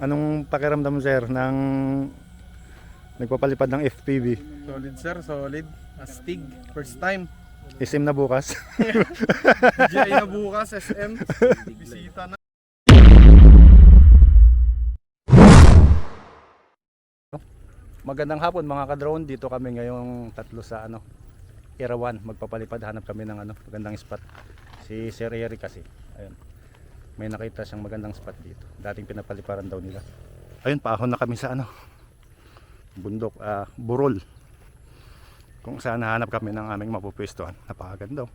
Anong pakiramdam mo sir ng nagpapalipad ng FPV? Solid sir, solid. Astig, first time. Isim na bukas. GI na bukas, SM. Bisita na. Magandang hapon mga ka-drone. Dito kami ngayong tatlo sa ano, Irawan. Magpapalipad. Hanap kami ng ano, magandang spot. Si Sir Eric kasi. Ayun. May nakita siyang magandang spot dito. Dating pinapaliparan daw nila. Ayun, paahon na kami sa ano. Bundok, ah, Burol. Kung saan nahanap kami ng aming mapupwestuhan. Napakaganda. oh.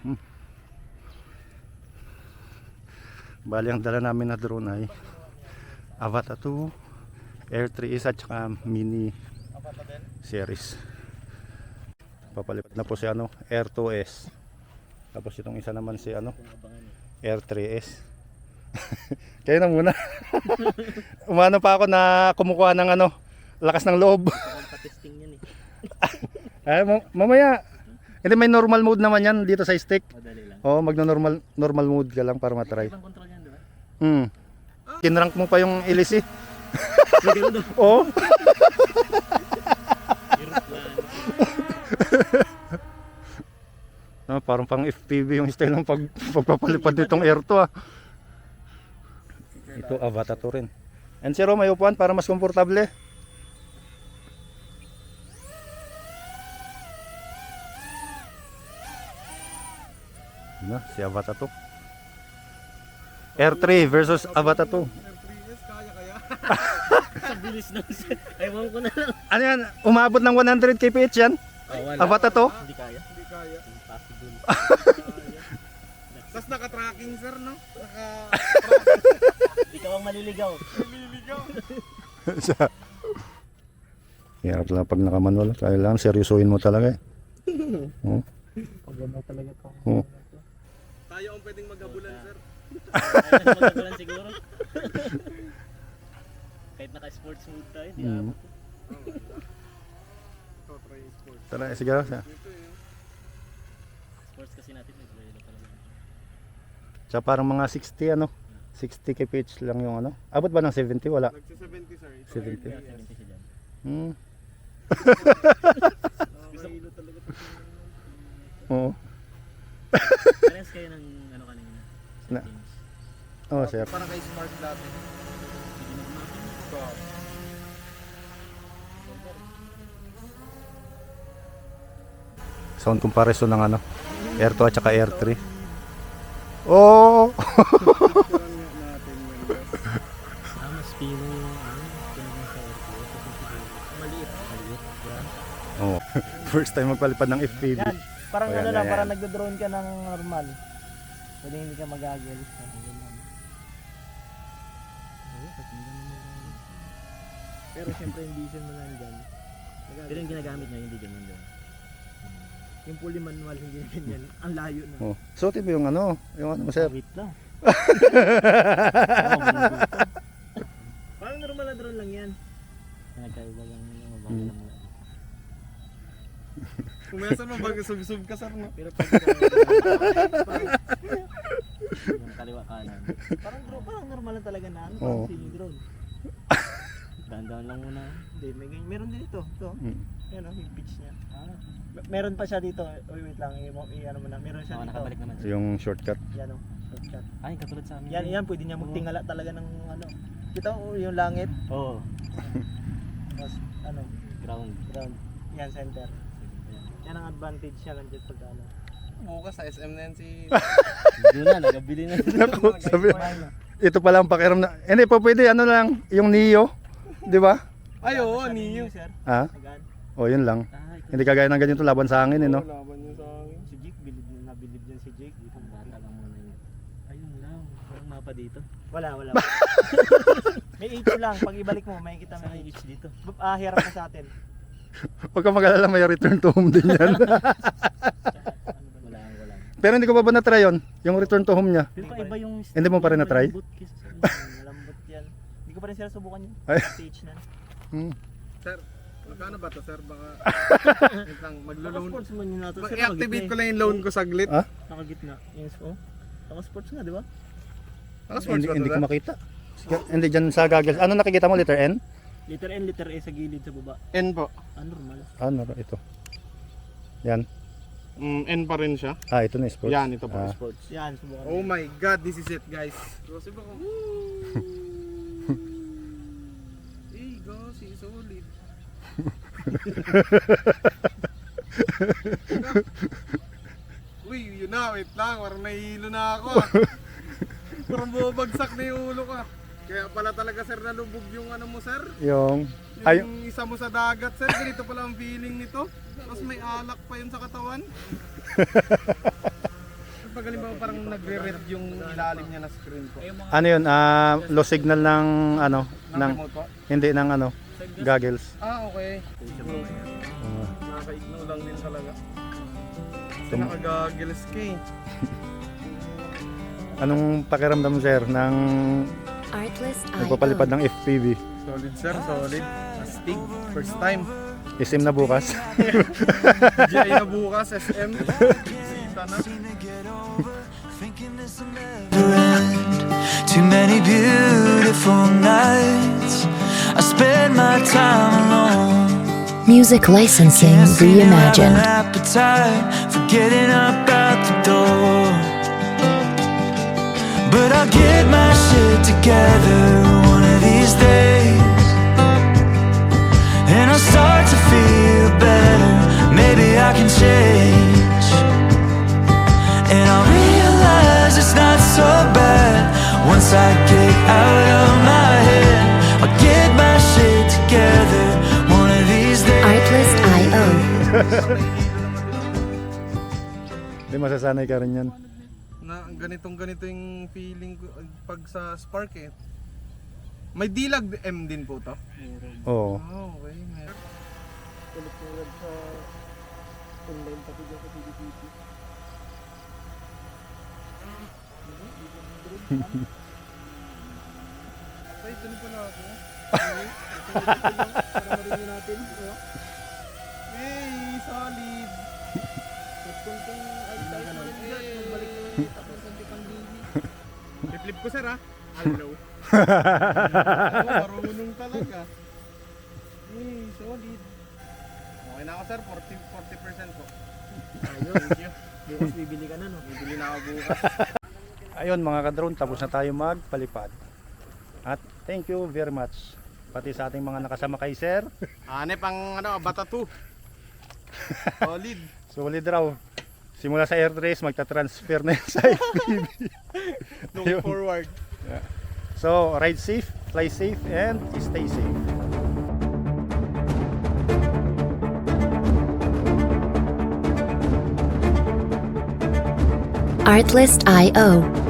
Hmm. Bali ang dala namin na drone ay Avata 2 Air 3S at saka mini series papalipad na po si ano Air 2S tapos itong isa naman si ano Air 3S kayo na muna umano pa ako na kumukuha ng ano lakas ng loob Patesting yan eh. ay, ma- mamaya hindi may normal mode naman yan dito sa stick Madali lang. Oo, magno normal normal mode ka lang para matry. Ibang control yan, di ba? Hmm. Kinrank mo pa yung ilis eh. Ganun daw. Oo. Aeroplane. Ah, parang pang FPV yung style ng pag, pagpapalipad nitong Air 2 ah. Ito Avata to rin. And zero may upuan para mas komportable. Na, si Avata to. Air 3 versus Avata 2. R3S, kaya kaya. Sa bilis ng Ewan ko na lang. Ano yan? Umabot ng 100 kph yan? Oh, wala. Avata to? Hindi kaya. Hindi kaya. Tapos naka-tracking sir, no? Naka... Ikaw ang maliligaw. Liligaw. Hirap lang pag nakamanual. Kailangan seryosohin mo talaga eh. Oo. Paganda talaga to. Oo. Tayo ang pwedeng magabulan sir. Magkagulan siguro. Kahit naka-sports mode tayo, di Mm. abot. Tara, sige. sige. Sports kasi natin, yun talaga. Tsaka parang mga 60 ano. 60 kph lang yung ano. Abot ba ng 70? Wala. Nagsa-70 sir. Ito 70. Kaya 70 siya dyan. Hmm. Nakakahilo talaga. Oo. Parehas kayo ng ano kanina. Na- Settings. Oh, sir. Parang kay smart dati. Ito. Sound comparison ng ano. Air 2 at saka Air 3. Oh! Picturean nga natin yun. boss. Ah, mas pino yung ano, mo sa maliit. Maliit. Oh. First time magpalipad ng FPV. Yan. Parang O, yan, ano lang, yan, parang nagdo-drone ka ng normal. Pwede hindi ka magagil. Oo. Pero syempre yung vision mo nandyan. Pero yung ginagamit niya, hindi ganyan doon. Yung fully manual, hindi na ganyan. Ang layo na. Oh. Suotin mo yung ano, yung ano mo, sir. Wait lang. Parang normal na drone lang yan. Nagkaiba lang yung mga Hmm. lang. Kung minsan mabag sub-sub ka sir, no? Pero pag parang, Yung kaliwa kanan. parang, drone, parang normal na talaga na ano. Oo. Parang feeling drone. Dahan-dahan lang muna. Hindi, may ganyan. Meron din ito. Ito. Mm. Yan o, yung pitch niya. Ah. Meron pa siya dito. Uy, wait lang. I- i- ano mo na. Meron siya Oo, dito. nakabalik naman siya. Yung shortcut. Yan o. shortcut. Ay, katulad sa amin. Yan, yan. Pwede niya magtingala talaga ng ano. Kita mo yung langit. Oo. Tapos ano. Ground. Ground. Yan, center. Yan ang advantage niya lang dyan pag ano. Bukas sa SM na yan si... Doon na, nagabili na. Naku, sabi, ito pala ang pakiram na. Hindi pa pwede, ano lang, yung Neo. Di ba? Ay, oo, Sabi Neo. niyo, sir. Ha? Agan. O, yun lang. Ah, ito. Hindi kagaya ng ganito laban sa hangin, eh, no? Laban niyo sa akin. Si Jake, bilib na nabilib yan si Jake. Ang bata lang muna yun. Ayun lang. Walang mapa dito. Wala, wala. may H lang. Pag ibalik mo, may kita may yung H. Dito? Ah, hirap ka sa atin. Huwag ka mag-alala, may return to home din yan. Wala, wala. Pero hindi ko pa ba na-try yun? Yung return to home niya. Pero pa iba yung... Hindi mo pa rin na-try? malambot sa. Malambot yan. Hindi ko pa rin sila subukan yun. Ay. Stage na. Hmm. Sir, magkano ba to sir? Baka... Lang, maglo-loan. Naka-sports mo yun nato. Sir, Mag-activate ko lang yung loan ko saglit. Ah? eh. Nakagitna. Yes, oh. Naka-sports nga, di ba? Naka-sports Hindi, ba hindi ko makita. Hindi, dyan sa goggles. Ano nakikita mo? Letter N? Letter N, letter A sa gilid sa baba. N po. Ah, normal. Ano ito? Yan. Mm, N pa rin siya. Ah, ito na sports. Yan, ito po, Ah. sports. Yan, subukan. Oh my god, this is it guys. Kasi ba ko? Uy, yun na, wait lang, parang nahihilo na ako ah. Parang bumabagsak na yung ulo ko ah. Kaya pala talaga sir nalubog yung ano mo sir. Yung... Yung Ay, isa mo sa dagat sir, ganito pala ang feeling nito. Tapos may alak pa yun sa katawan. Pag halimbawa parang nagre-red yung ilalim niya na screen ko. ano yun? Ah, low signal ng ano? Ng Ng, remote po? hindi ng ano? Goggles. Ah, okay. Ah. Nakaka-ignore lang din talaga. Kasi Tum- nakagagils ka eh. anong pakiramdam sir ng Artlist nagpapalipad ng FPV? Solid sir, solid. Astig, first time. Isim na bukas. GI na bukas, SM. Sita na. Too many Music licensing reimagined. But I'll get my shit together. Hindi masasanay ka rin yan. Na ganitong ganito yung feeling ko pag sa Spark eh. May dilag M din po to. Oo. Oh, okay. Meron. Ulit sa online pati dyan sa PDPP. Ay, dun pala ako. Para marinig natin. Hey, solid. Nagkuntong ay tayo na rin dyan. Magbalik na tapos ang dini. I-flip ko sir ha. Hello. oh, marunong talaga. Hey, solid. Okay na ako sir, 40, 40% ko. Ayun. Thank you. Bukas bibili ka na no. Bibili na ako bukas. Ayun mga kadrone, tapos na tayo magpalipad. At thank you very much. Pati sa ating mga nakasama kay Sir. Hanep ang ano, bata 2. Solid. Solid raw. Simula sa air trace, magta-transfer na sa FPV. Look Ayun. forward. So, ride safe, fly safe, and stay safe. Artlist.io.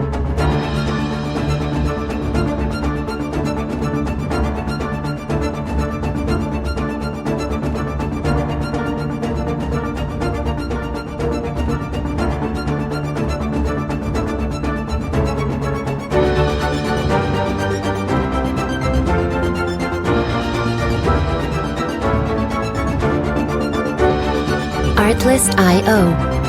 Artlist.io.